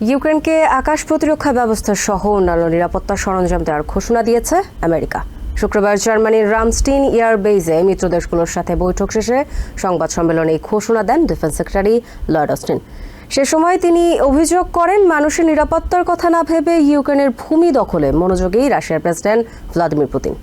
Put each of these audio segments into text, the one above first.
ইউক্রেনকে আকাশ প্রতিরক্ষা ব্যবস্থা সহ অন্যান্য নিরাপত্তা সরঞ্জাম দেওয়ার ঘোষণা দিয়েছে আমেরিকা। শুক্রবার জার্মানির রামস্টিন এয়ার বেইজে মিত্র দেশগুলোর সাথে বৈঠক শেষে সংবাদ সম্মেলনে এই ঘোষণা দেন ডিফেন্স সেক্রেটারি লয়েড অস্টিন। সে সময় তিনি অভিযোগ করেন, মানুষের নিরাপত্তার কথা না ভেবে ইউক্রেনের ভূমি দখলে মনোযোগী রাশিয়ার president Vladimir Putin.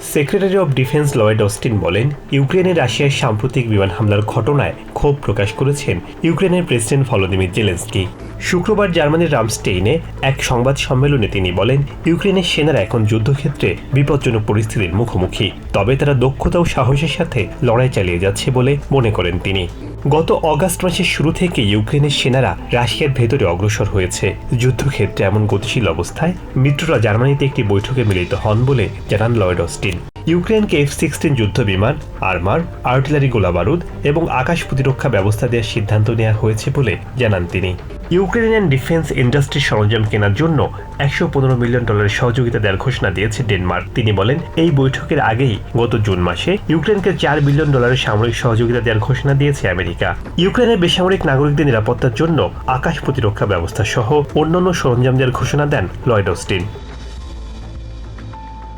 Secretary of defence Lloyd Austin বলেন, ইউক্রেনে রাশিয়ার সাম্প্রতিক বিমান হামলার ঘটনায় ক্ষোভ প্রকাশ করেছেন ইউক্রেনের প্রেসিডেন্ট ভলোদিমির জেলেন্সকি। শুক্রবার জার্মানির রামস্টেইনে এক সংবাদ সম্মেলনে তিনি বলেন, ইউক্রেনের সেনারা এখন যুদ্ধক্ষেত্রে বিপজ্জনক পরিস্থিতির মুখোমুখি, তবে তারা দক্ষতা ও সাহসের সাথে লড়াই চালিয়ে যাচ্ছে বলে মনে করেন তিনি। গত অগাস্ট মাসের শুরু থেকে ইউক্রেনের সেনারা রাশিয়ার ভেতরে অগ্রসর হয়েছে। যুদ্ধক্ষেত্রে এমন গতিশীল অবস্থায় মিত্ররা জার্মানিতে একটি বৈঠকে মিলিত হন বলে জানান লয়েড অস্টিন। ইউক্রেনকে এফ সিক্সটিন যুদ্ধ বিমান আর্মার আর্টিলারি গোলাবারুদ এবং আকাশ প্রতিরক্ষা ব্যবস্থা দেওয়ার সিদ্ধান্ত নেওয়া হয়েছে বলে জানান তিনি। ইউক্রেনিয়ান ডিফেন্স ইন্ডাস্ট্রির সরঞ্জাম কেনার জন্য একশো পনেরো মিলিয়ন ডলারের সহযোগিতা দেওয়ার ঘোষণা দিয়েছে ডেনমার্ক। তিনি বলেন, এই বৈঠকের আগেই গত জুন মাসে ইউক্রেনকে চার বিলিয়ন ডলারের সামরিক সহযোগিতা দেওয়ার ঘোষণা দিয়েছে আমেরিকা। ইউক্রেনের বেসামরিক নাগরিকদের নিরাপত্তার জন্য আকাশ প্রতিরক্ষা ব্যবস্থা সহ অন্যান্য সরঞ্জাম দেওয়ার ঘোষণা দেন লয়েড অস্টিন।